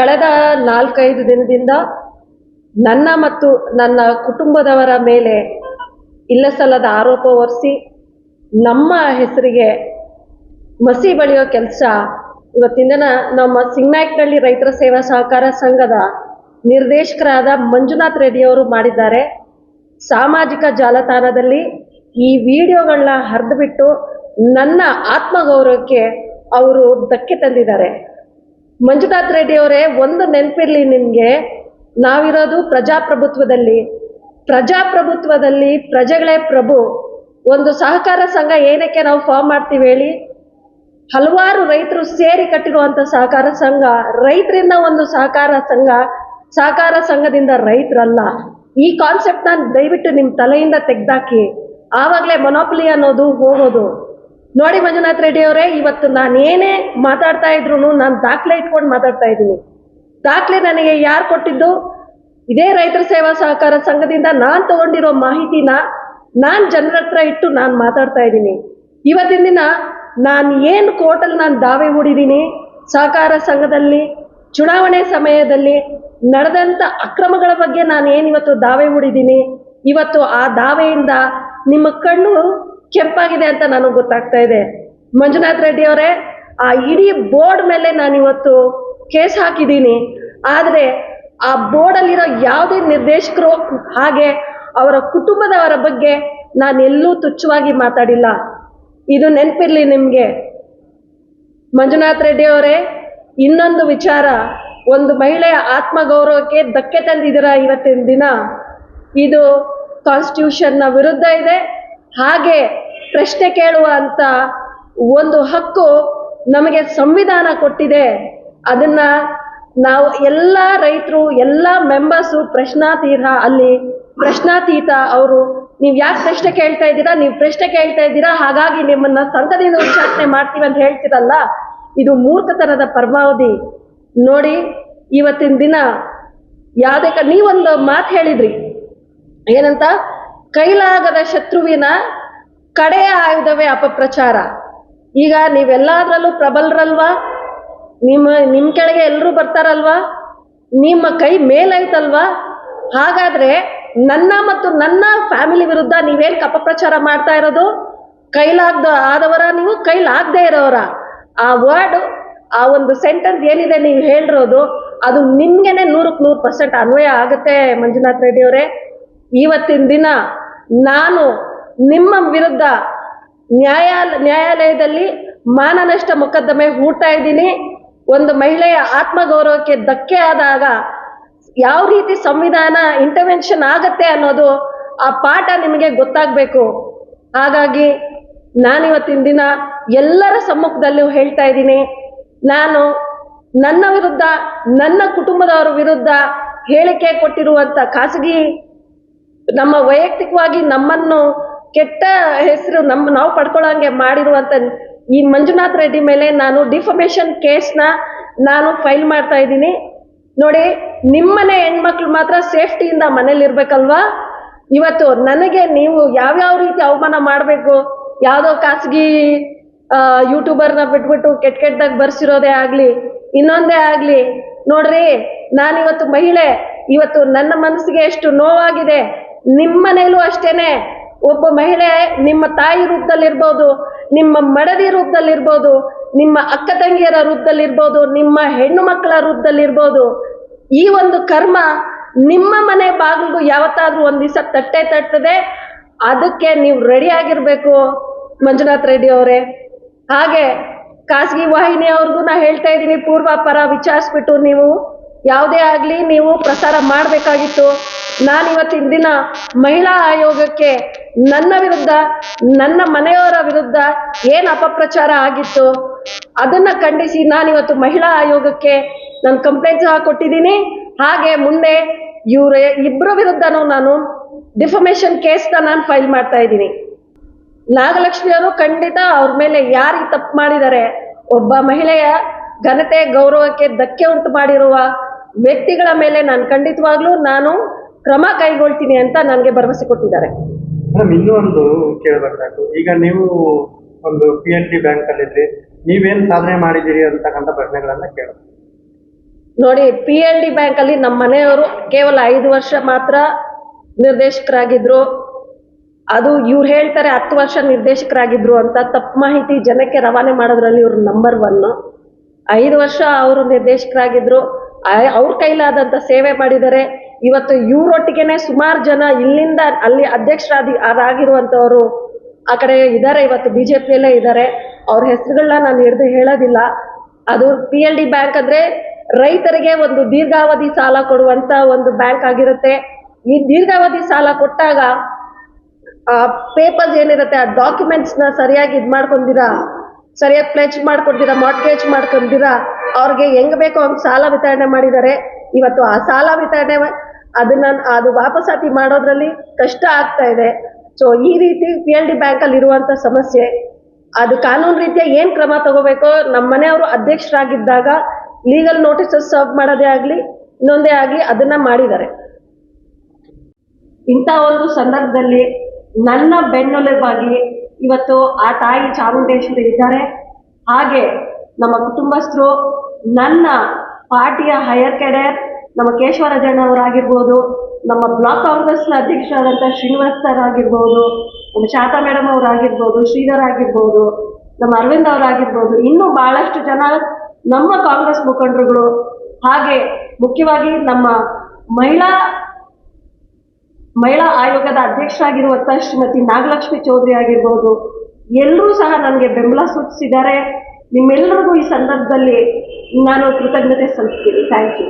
ಕಳೆದ ನಾಲ್ಕೈದು ದಿನದಿಂದ ನನ್ನ ಮತ್ತು ನನ್ನ ಕುಟುಂಬದವರ ಮೇಲೆ ಇಲ್ಲಸಲ್ಲದ ಆರೋಪ ಹೊರಿಸಿ ನಮ್ಮ ಹೆಸರಿಗೆ ಮಸಿ ಬಳಿಯೋ ಕೆಲಸ ಇವತ್ತಿನ ದಿನ ನಮ್ಮ ಸಿಂಗ್ನಾಯ್ಕನಹಳ್ಳಿ ರೈತರ ಸೇವಾ ಸಹಕಾರ ಸಂಘದ ನಿರ್ದೇಶಕರಾದ ಮಂಜುನಾಥ್ ರೆಡ್ಡಿ ಅವರು ಮಾಡಿದ್ದಾರೆ. ಸಾಮಾಜಿಕ ಜಾಲತಾಣದಲ್ಲಿ ಈ ವಿಡಿಯೋಗಳನ್ನ ಹರಿದುಬಿಟ್ಟು ನನ್ನ ಆತ್ಮಗೌರವಕ್ಕೆ ಅವರು ಧಕ್ಕೆ ತಂದಿದ್ದಾರೆ. ಮಂಜುನಾಥ್ ರೆಡ್ಡಿ ಅವರೇ ಒಂದು ನೆನಪಿರ್ಲಿ ನಿಮಗೆ. ನಾವಿರೋದು ಪ್ರಜಾಪ್ರಭುತ್ವದಲ್ಲಿ. ಪ್ರಜಾಪ್ರಭುತ್ವದಲ್ಲಿ ಪ್ರಜೆಗಳೇ ಪ್ರಭು. ಒಂದು ಸಹಕಾರ ಸಂಘ ಏನಕ್ಕೆ ನಾವು ಫಾರ್ಮ್ ಮಾಡ್ತೀವಿ ಹೇಳಿ? ಹಲವಾರು ರೈತರು ಸೇರಿ ಕಟ್ಟಿರುವಂಥ ಸಹಕಾರ ಸಂಘ. ರೈತರಿಂದ ಒಂದು ಸಹಕಾರ ಸಂಘ. ಸಹಕಾರ ಸಂಘದಿಂದ ರೈತರಲ್ಲ. ಈ ಕಾನ್ಸೆಪ್ಟ್ನ ದಯವಿಟ್ಟು ನಿಮ್ಮ ತಲೆಯಿಂದ ತೆಗೆದಾಕಿ. ಆವಾಗಲೇ ಮೊನೋಪಲಿ ಅನ್ನೋದು ಹೋಗೋದು. ನೋಡಿ ಮಂಜುನಾಥ್ ರೆಡ್ಡಿ ಅವರೇ, ಇವತ್ತು ನಾನು ಏನೇ ಮಾತಾಡ್ತಾ ಇದ್ರು ನಾನು ದಾಖಲೆ ಇಟ್ಕೊಂಡು ಮಾತಾಡ್ತಾ ಇದ್ದೀನಿ. ದಾಖಲೆ ನನಗೆ ಯಾರು ಕೊಟ್ಟಿದ್ದು? ಇದೇ ರೈತರ ಸೇವಾ ಸಹಕಾರ ಸಂಘದಿಂದ ನಾನು ತಗೊಂಡಿರೋ ಮಾಹಿತಿನ ನಾನು ಜನರ ಹತ್ರ ಇಟ್ಟು ನಾನು ಮಾತಾಡ್ತಾ ಇದ್ದೀನಿ. ಇವತ್ತಿನ ದಿನ ನಾನು ಏನು ಕೋರ್ಟಲ್ಲಿ ನಾನು ದಾವೆ ಹೂಡಿದ್ದೀನಿ, ಸಹಕಾರ ಸಂಘದಲ್ಲಿ, ಚುನಾವಣೆ ಸಮಯದಲ್ಲಿ ನಡೆದಂಥ ಅಕ್ರಮಗಳ ಬಗ್ಗೆ ನಾನು ಏನು ಇವತ್ತು ದಾವೆ ಹೂಡಿದ್ದೀನಿ, ಇವತ್ತು ಆ ದಾವೆಯಿಂದ ನಿಮ್ಮ ಕಣ್ಣು ಕೆಂಪಾಗಿದೆ ಅಂತ ನನಗೆ ಗೊತ್ತಾಗ್ತಾ ಇದೆ. ಮಂಜುನಾಥ್ ರೆಡ್ಡಿ ಅವರೇ, ಆ ಇಡೀ ಬೋರ್ಡ್ ಮೇಲೆ ನಾನು ಇವತ್ತು ಕೇಸ್ ಹಾಕಿದ್ದೀನಿ. ಆದರೆ ಆ ಬೋರ್ಡಲ್ಲಿರೋ ಯಾವುದೇ ನಿರ್ದೇಶಕರು ಹಾಗೆ ಅವರ ಕುಟುಂಬದವರ ಬಗ್ಗೆ ನಾನೆಲ್ಲೂ ತುಚ್ಛವಾಗಿ ಮಾತಾಡಿಲ್ಲ. ಇದು ನೆನಪಿರ್ಲಿ ನಿಮಗೆ. ಮಂಜುನಾಥ್ ರೆಡ್ಡಿ ಅವರೇ, ಇನ್ನೊಂದು ವಿಚಾರ. ಒಂದು ಮಹಿಳೆಯ ಆತ್ಮಗೌರವಕ್ಕೆ ಧಕ್ಕೆ ತಂದಿದ್ದೀರಾ ಇವತ್ತಿನ ದಿನ? ಇದು ಕಾನ್ಸ್ಟಿಟ್ಯೂಷನ್ನ ವಿರುದ್ಧ ಇದೆ. ಹಾಗೆ ಪ್ರಶ್ನೆ ಕೇಳುವ ಅಂತ ಒಂದು ಹಕ್ಕು ನಮಗೆ ಸಂವಿಧಾನ ಕೊಟ್ಟಿದೆ. ಅದನ್ನ ನಾವು ಎಲ್ಲ ರೈತರು, ಎಲ್ಲ ಮೆಂಬರ್ಸು ಪ್ರಶ್ನಾತೀತ ಅಲ್ಲಿ ಪ್ರಶ್ನಾತೀತ ಅವರು, ನೀವು ಯಾಕೆ ಪ್ರಶ್ನೆ ಕೇಳ್ತಾ ಇದ್ದೀರಾ? ನೀವು ಪ್ರಶ್ನೆ ಕೇಳ್ತಾ ಇದ್ದೀರಾ? ಹಾಗಾಗಿ ನಿಮ್ಮನ್ನ ಸಂಘದಿಂದ ಉಚ್ಚಾಟನೆ ಮಾಡ್ತೀವಿ ಅಂತ ಹೇಳ್ತೀರಲ್ಲ? ಇದು ಮೂರ್ಖತನದ ಪರಮಾವಧಿ. ನೋಡಿ, ಇವತ್ತಿನ ದಿನ ಯಾವುದೇ ನೀವೊಂದು ಮಾತು ಹೇಳಿದ್ರಿ. ಏನಂತ? ಕೈಲಾಗದ ಶತ್ರುವಿನ ಕಡೆಯ ಆಯುಧವೇ ಅಪಪ್ರಚಾರ. ಈಗ ನೀವೆಲ್ಲದರಲ್ಲೂ ಪ್ರಬಲರಲ್ವಾ? ನಿಮ್ಮ ನಿಮ್ಮ ಕೆಳಗೆ ಎಲ್ಲರೂ ಬರ್ತಾರಲ್ವಾ? ನಿಮ್ಮ ಕೈ ಮೇಲೈತಲ್ವಾ ಹಾಗಾದ್ರೆ ನನ್ನ ಮತ್ತು ನನ್ನ ಫ್ಯಾಮಿಲಿ ವಿರುದ್ಧ ನೀವೇನು ಅಪಪ್ರಚಾರ ಮಾಡ್ತಾ ಇರೋದು? ಕೈಲಾಗ್ದ ಆದವರ ನೀವು ಕೈಲಾಗದೇ ಇರೋರ. ಆ ವರ್ಡ್ ಆ ಒಂದು ಸೆಂಟೆನ್ಸ್ ಏನಿದೆ ನೀವು ಹೇಳಿರೋದು, ಅದು ನಿಮ್ಗೆನೆ ನೂರಕ್ಕೆ ನೂರು ಪರ್ಸೆಂಟ್ ಅನ್ವಯ ಆಗುತ್ತೆ ಮಂಜುನಾಥ್ ರೆಡ್ಡಿ ಅವರೇ. ಇವತ್ತಿನ ದಿನ ನಾನು ನಿಮ್ಮ ವಿರುದ್ಧ ನ್ಯಾಯಾಲ, ನ್ಯಾಯಾಲಯದಲ್ಲಿ ಮಾನನಷ್ಟ ಮೊಕದ್ದಮೆ ಹೂಡ್ತಾ ಇದ್ದೀನಿ. ಒಂದು ಮಹಿಳೆಯ ಆತ್ಮಗೌರವಕ್ಕೆ ಧಕ್ಕೆ ಆದಾಗ ಯಾವ ರೀತಿ ಸಂವಿಧಾನ ಇಂಟರ್ವೆನ್ಷನ್ ಆಗತ್ತೆ ಅನ್ನೋದು ಆ ಪಾಠ ನಿಮಗೆ ಗೊತ್ತಾಗಬೇಕು. ಹಾಗಾಗಿ ನಾನಿವತ್ತಿನ ದಿನ ಎಲ್ಲರ ಸಮ್ಮುಖದಲ್ಲೂ ಹೇಳ್ತಾ ಇದ್ದೀನಿ. ನಾನು ನನ್ನ ವಿರುದ್ಧ, ನನ್ನ ಕುಟುಂಬದವರ ವಿರುದ್ಧ ಹೇಳಿಕೆ ಕೊಟ್ಟಿರುವಂಥ ಖಾಸಗಿ ನಮ್ಮ ವೈಯಕ್ತಿಕವಾಗಿ ನಮ್ಮನ್ನು ಕೆಟ್ಟ ಹೆಸರು ನಮ್ಮ ನಾವು ಪಡ್ಕೊಳ್ಳೋಂಗೆ ಮಾಡಿರುವಂಥ ಈ ಮಂಜುನಾಥ್ ರೆಡ್ಡಿ ಮೇಲೆ ನಾನು ಡಿಫಮೇಷನ್ ಕೇಸ್ನ ನಾನು ಫೈಲ್ ಮಾಡ್ತಾ ಇದ್ದೀನಿ. ನೋಡಿ, ನಿಮ್ಮನೆ ಹೆಣ್ಮಕ್ಳು ಮಾತ್ರ ಸೇಫ್ಟಿಯಿಂದ ಮನೇಲಿರ್ಬೇಕಲ್ವಾ ಇವತ್ತು ನನಗೆ ನೀವು ಯಾವ್ಯಾವ ರೀತಿ ಅವಮಾನ ಮಾಡಬೇಕು? ಯಾವುದೋ ಖಾಸಗಿ ಯೂಟ್ಯೂಬರ್ನ ಬಿಟ್ಬಿಟ್ಟು ಕೆಟ್ಟ ಕೆಟ್ಟದಾಗ ಬರ್ಸಿರೋದೇ ಆಗಲಿ, ಇನ್ನೊಂದೇ ಆಗಲಿ. ನೋಡ್ರಿ, ನಾನಿವತ್ತು ಮಹಿಳೆ, ಇವತ್ತು ನನ್ನ ಮನಸ್ಸಿಗೆ ಎಷ್ಟು ನೋವಾಗಿದೆ. ನಿಮ್ಮ ಮನೆಯಲ್ಲೂ ಅಷ್ಟೇನೆ. ಒಬ್ಬ ಮಹಿಳೆ ನಿಮ್ಮ ತಾಯಿ ರೂಪದಲ್ಲಿರ್ಬೋದು, ನಿಮ್ಮ ಮಡದಿ ರೂಪದಲ್ಲಿರ್ಬೋದು, ನಿಮ್ಮ ಅಕ್ಕ ತಂಗಿಯರ ರೂಪದಲ್ಲಿರ್ಬೋದು, ನಿಮ್ಮ ಹೆಣ್ಣು ಮಕ್ಕಳ ರೂಪದಲ್ಲಿರ್ಬೋದು, ಈ ಒಂದು ಕರ್ಮ ನಿಮ್ಮ ಮನೆ ಬಾಗಿಲು ಯಾವತ್ತಾದ್ರೂ ಒಂದು ದಿವಸ ತಟ್ಟೆ ತಟ್ಟದೆ ಅದಕ್ಕೆ ನೀವು ರೆಡಿ ಆಗಿರ್ಬೇಕು, ಮಂಜುನಾಥ್ ರೆಡ್ಡಿ ಅವರೇ. ಹಾಗೆ ಖಾಸಗಿ ವಾಹಿನಿಯವ್ರಿಗೂ ನಾ ಹೇಳ್ತಾ ಇದ್ದೀನಿ, ಪೂರ್ವಾಪರ ವಿಚಾರಿಸ್ಬಿಟ್ಟು ನೀವು ಯಾವುದೇ ಆಗಲಿ ನೀವು ಪ್ರಸಾರ ಮಾಡಬೇಕಾಗಿತ್ತು. ನಾನು ಇವತ್ತಿನ ದಿನ ಮಹಿಳಾ ಆಯೋಗಕ್ಕೆ ನನ್ನ ವಿರುದ್ಧ, ನನ್ನ ಮನೆಯವರ ವಿರುದ್ಧ ಏನು ಅಪಪ್ರಚಾರ ಆಗಿತ್ತು ಅದನ್ನ ಖಂಡಿಸಿ ನಾನಿವತ್ತು ಮಹಿಳಾ ಆಯೋಗಕ್ಕೆ ನಾನು ಕಂಪ್ಲೇಂಟ್ ಸಹ ಕೊಟ್ಟಿದ್ದೀನಿ. ಹಾಗೆ ಮುಂದೆ ಇವರ ಇಬ್ಬರ ವಿರುದ್ಧನೂ ನಾನು ಡಿಫಮೇಷನ್ ಕೇಸ್ನ ನಾನು ಫೈಲ್ ಮಾಡ್ತಾ ಇದ್ದೀನಿ. ನಾಗಲಕ್ಷ್ಮಿ ಅವರು ಖಂಡಿತ ಅವ್ರ ಮೇಲೆ ಯಾರಿಗೆ ತಪ್ಪು ಮಾಡಿದ್ದಾರೆ, ಒಬ್ಬ ಮಹಿಳೆಯ ಘನತೆ ಗೌರವಕ್ಕೆ ಧಕ್ಕೆ ಉಂಟು ಮಾಡಿರುವ ವ್ಯಕ್ತಿಗಳ ಮೇಲೆ ನಾನು ಖಂಡಿತವಾಗ್ಲೂ ನಾನು ಕ್ರಮ ಕೈಗೊಳ್ತೀನಿ ಅಂತ ನನಗೆ ಭರವಸೆ ಕೊಟ್ಟಿದ್ದಾರೆ. ಮೇಡಮ್ ಇನ್ನೂ ಒಂದು ಕೇಳಬೇಕಾಯ್ತು. ಈಗ ನೀವು ಒಂದು ಪಿ ಎನ್ ಡಿ ಬ್ಯಾಂಕ್ ಅಲ್ಲಿ ನೀವೇನ್ ಸಾಧನೆ ಮಾಡಿದ್ದೀರಿ ಅಂತಕ್ಕಂಥ ಪ್ರಶ್ನೆಗಳನ್ನ ಕೇಳ ನೋಡಿ ಪಿ ಎಲ್ ಡಿ ಬ್ಯಾಂಕಲ್ಲಿ ನಮ್ಮ ಮನೆಯವರು ಕೇವಲ ಐದು ವರ್ಷ ಮಾತ್ರ ನಿರ್ದೇಶಕರಾಗಿದ್ರು. ಅದು ಇವ್ರು ಹೇಳ್ತಾರೆ ಹತ್ತು ವರ್ಷ ನಿರ್ದೇಶಕರಾಗಿದ್ರು ಅಂತ. ತಪ್ಪು ಮಾಹಿತಿ ಜನಕ್ಕೆ ರವಾನೆ ಮಾಡೋದ್ರಲ್ಲಿ ಇವ್ರು ನಂಬರ್ ಒನ್ ಐದು ವರ್ಷ ಅವರು ನಿರ್ದೇಶಕರಾಗಿದ್ರು. ಅವ್ರ ಕೈಲಾದಂಥ ಸೇವೆ ಮಾಡಿದ್ದಾರೆ. ಇವತ್ತು ಇವರೊಟ್ಟಿಗೆನೆ ಸುಮಾರು ಜನ ಇಲ್ಲಿಂದ ಅಲ್ಲಿ ಅಧ್ಯಕ್ಷರಾದಿ ಆಗಿರುವಂಥವರು ಆ ಕಡೆ ಇದ್ದಾರೆ ಇವತ್ತು ಬಿ ಜೆ ಪಿಯಲ್ಲೇ ಇದ್ದಾರೆ ಅವ್ರ ಹೆಸರುಗಳನ್ನ ನಾನು ಹಿಡಿದು ಹೇಳೋದಿಲ್ಲ. ಅದು ಪಿ ಎಲ್ ಡಿ ಬ್ಯಾಂಕ್ ಅಂದ್ರೆ ರೈತರಿಗೆ ಒಂದು ದೀರ್ಘಾವಧಿ ಸಾಲ ಕೊಡುವಂತ ಒಂದು ಬ್ಯಾಂಕ್ ಆಗಿರುತ್ತೆ. ಈ ದೀರ್ಘಾವಧಿ ಸಾಲ ಕೊಟ್ಟಾಗ ಆ ಪೇಪರ್ಸ್ ಏನಿರುತ್ತೆ, ಆ ಡಾಕ್ಯುಮೆಂಟ್ಸ್ನ ಸರಿಯಾಗಿ ಇದು ಮಾಡ್ಕೊಂಡಿರಾ? ಸರಿಯಾಗಿ ಪ್ಲೆಚ್ ಮಾಡ್ಕೊಂಡಿರಾ ಮಾರ್ಟ್ಗೇಜ್ ಮಾಡ್ಕೊಂಡಿರಾ? ಅವ್ರಿಗೆ ಹೆಂಗ್ ಬೇಕೋ ಅವ್ರಿಗೆ ಸಾಲ ವಿತರಣೆ ಮಾಡಿದ್ದಾರೆ. ಇವತ್ತು ಆ ಸಾಲ ವಿತರಣೆ ಅದನ್ನ ಅದು ವಾಪಸಾತಿ ಮಾಡೋದ್ರಲ್ಲಿ ಕಷ್ಟ ಆಗ್ತಾ ಇದೆ. ಸೊ ಈ ರೀತಿ ಪಿ ಎಲ್ ಡಿ ಬ್ಯಾಂಕ್ ಅಲ್ಲಿ ಇರುವಂತ ಸಮಸ್ಯೆ, ಅದು ಕಾನೂನು ರೀತಿಯ ಏನ್ ಕ್ರಮ ತಗೋಬೇಕೋ ನಮ್ಮ ಮನೆಯವರು ಅಧ್ಯಕ್ಷರಾಗಿದ್ದಾಗ ಲೀಗಲ್ ನೋಟಿಸಸ್ ಸರ್ವ್ ಮಾಡೋದೇ ಆಗ್ಲಿ, ಇನ್ನೊಂದೇ ಆಗ್ಲಿ ಅದನ್ನ ಮಾಡಿದ್ದಾರೆ. ಇಂಥ ಒಂದು ಸಂದರ್ಭದಲ್ಲಿ ನನ್ನ ಬೆನ್ನೆಲುಬಾಗಿ ಇವತ್ತು ಆ ತಾಯಿ ಚಾಮುಂಡೇಶ್ವರಿ ಇದ್ದಾರೆ. ಹಾಗೆ ನಮ್ಮ ಕುಟುಂಬಸ್ಥರು ನನ್ನ ಪಾರ್ಟಿಯ ಹೈಯರ್ ಕೆಡರ್ ನಮ್ಮ ಕೇಶವರಾಜಣ್ಣವರಾಗಿರ್ಬೋದು ನಮ್ಮ ಬ್ಲಾಕ್ ಕಾಂಗ್ರೆಸ್ನ ಅಧ್ಯಕ್ಷರಾದಂಥ ಶ್ರೀನಿವಾಸ್ ಸರ್ ಆಗಿರ್ಬೋದು, ನಮ್ಮ ಶಾತಾ ಮೇಡಮ್ ಅವರಾಗಿರ್ಬೋದು, ಶ್ರೀಧರ್ ಆಗಿರ್ಬೋದು, ನಮ್ಮ ಅರವಿಂದ್ ಅವರಾಗಿರ್ಬೋದು, ಇನ್ನೂ ಬಹಳಷ್ಟು ಜನ ನಮ್ಮ ಕಾಂಗ್ರೆಸ್ ಮುಖಂಡರುಗಳು, ಹಾಗೆ ಮುಖ್ಯವಾಗಿ ನಮ್ಮ ಮಹಿಳಾ ಮಹಿಳಾ ಆಯೋಗದ ಅಧ್ಯಕ್ಷರಾಗಿರುವಂಥ ಶ್ರೀಮತಿ ನಾಗಲಕ್ಷ್ಮಿ ಚೌಧರಿ ಆಗಿರ್ಬೋದು, ಎಲ್ಲರೂ ಸಹ ನನಗೆ ಬೆಂಬಲ ಸೂಚಿಸಿದ್ದಾರೆ. ನಿಮ್ಮೆಲ್ಲರಿಗೂ ಈ ಸಂದರ್ಭದಲ್ಲಿ ನಾನು ಕೃತಜ್ಞತೆ ಸಲ್ಲಿಸ್ತೀನಿ. Thank you